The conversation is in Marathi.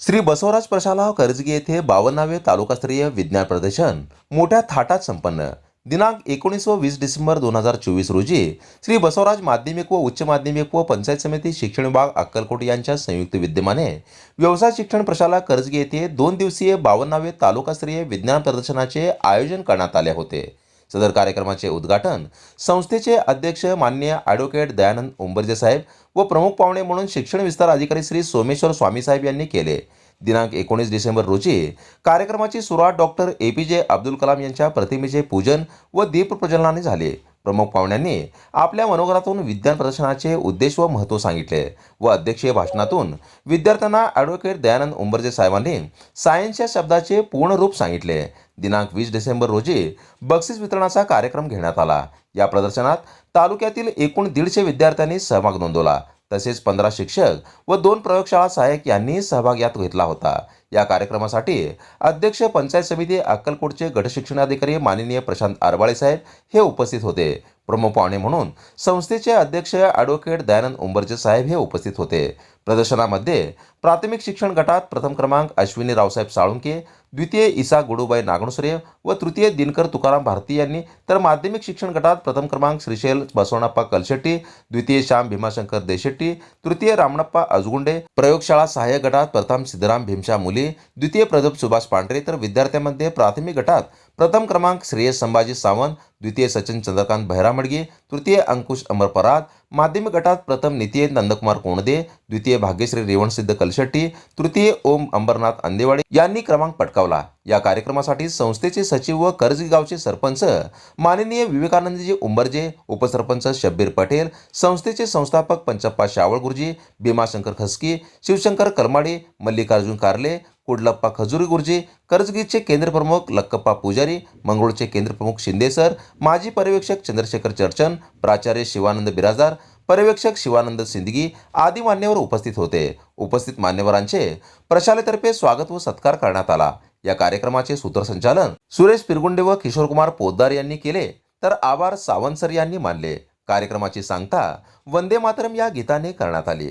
श्री बसवराज प्रशाला कर्जगी येथे बावन्नावे तालुकास्तरीय विज्ञान प्रदर्शन. मोठ्या थाटात संपन्न. दिनांक एकोणीस व वीस डिसेंबर दोन हजार चोवीस रोजी श्री बसवराज माध्यमिक व उच्च माध्यमिक व पंचायत समिती शिक्षण विभाग अक्कलकोट यांच्या संयुक्त विद्यमाने व्यवसाय शिक्षण प्रशाला कर्जगी येथे दोन दिवसीय बावन्नावे तालुकास्तरीय विज्ञान प्रदर्शनाचे आयोजन करण्यात आले होते. सदर कार्यक्रमाचे उद्घाटन संस्थेचे अध्यक्ष माननीय ॲडव्होकेट दयानंद उंबरजे साहेब व प्रमुख पाहुणे म्हणून शिक्षण विस्तार अधिकारी श्री सोमेश्वर स्वामी साहेब यांनी केले. दिनांक एकोणीस डिसेंबर रोजी कार्यक्रमाची सुरुवात डॉक्टर ए पी जे अब्दुल कलाम यांच्या प्रतिमेचे पूजन व दीप प्रज्वलनाने झाले. प्रमुख पाहुण्यांनी आपल्या मनोगरातून विज्ञान प्रदर्शनाचे उद्देश व महत्त्व सांगितले व अध्यक्षीय भाषणातून विद्यार्थ्यांना ॲडव्होकेट दयानंद उंबरजे साहेबांनी सायन्स या शब्दाचे पूर्ण रूप सांगितले. दिनांक वीस डिसेंबर रोजी बक्षीस वितरणाचा कार्यक्रम घेण्यात आला. या प्रदर्शनात तालुक्यातील एकूण दीडशे विद्यार्थ्यांनी सहभाग नोंदवला. तसेच पंधरा शिक्षक व दोन प्रयोगशाळा सहाय्यक यांनी सहभाग यात घेतला होता. या कार्यक्रमासाठी अध्यक्ष पंचायत समिती अक्कलकोटचे गटशिक्षणाधिकारी माननीय प्रशांत आरबाळे साहेब हे उपस्थित होते. प्रमुख पाहुणे म्हणून संस्थेचे अध्यक्ष ॲडव्होकेट दयानंद उंबरजे साहेब हे उपस्थित होते. प्रदर्शनामध्ये प्राथमिक शिक्षण गटात प्रथम क्रमांक अश्विनी रावसाहेब साळुंके द्वितीय इसा गुडूबाई नागणुसरे व तृतीय दिनकर तुकाराम भारती यांनी तर माध्यमिक शिक्षण गटात प्रथम क्रमांक श्रीशैल बसवणप्पा कलशेट्टी द्वितीय श्याम भीमाशंकर देशेट्टी तृतीय रामणप्पा अजगुंडे प्रयोगशाळा सहाय्यक गटात प्रथम सिद्धराम भीमशा मुली द्वितीय प्रदीप सुभाष पांढरे तर विद्यार्थ्यांमध्ये प्राथमिक गटात प्रथम क्रमांक श्रेयस संभाजी सावंत द्वितीय सचिन चंद्रकांत बहिरामडगे तृतीय अंकुश अमर परात माध्यमिक गटात प्रथम नितीय नंदकुमार कोणदे द्वितीय भाग्यश्री रेवणसिद्ध कलशेट्टी तृतीय ओम अंबरनाथ अंदेवाडे यांनी क्रमांक पटकावला. या कार्यक्रमासाठी संस्थेचे सचिव व कर्जगी गावचे सरपंच माननीय विवेकानंदजी उंबरजे उपसरपंच शब्बीर पटेल संस्थेचे संस्थापक पंचप्पा शावळ गुरुजी भीमाशंकर खसकी शिवशंकर कलमाडे मल्लिकार्जुन कारले कुडलप्पा खजुरी गुरुजी कर्जगीचे केंद्रप्रमुख लक्कप्पा पुजारी मंगळूरचे केंद्रप्रमुख शिंदे सर माजी पर्यवेक्षक चंद्रशेखर चर्चन प्राचार्य शिवानंद बिराजदार पर्यवेक्षक शिवानंद सिंदगी आदी मान्यवर उपस्थित होते. उपस्थित मान्यवरांचे प्रशालेतर्फे स्वागत व सत्कार करण्यात आला. या कार्यक्रमाचे सूत्रसंचालन सुरेश पिरगुंडे व किशोरकुमार पोद्दार यांनी केले तर आभार सावंतसर यांनी मानले. कार्यक्रमाची सांगता वंदे मातरम या गीताने करण्यात आली.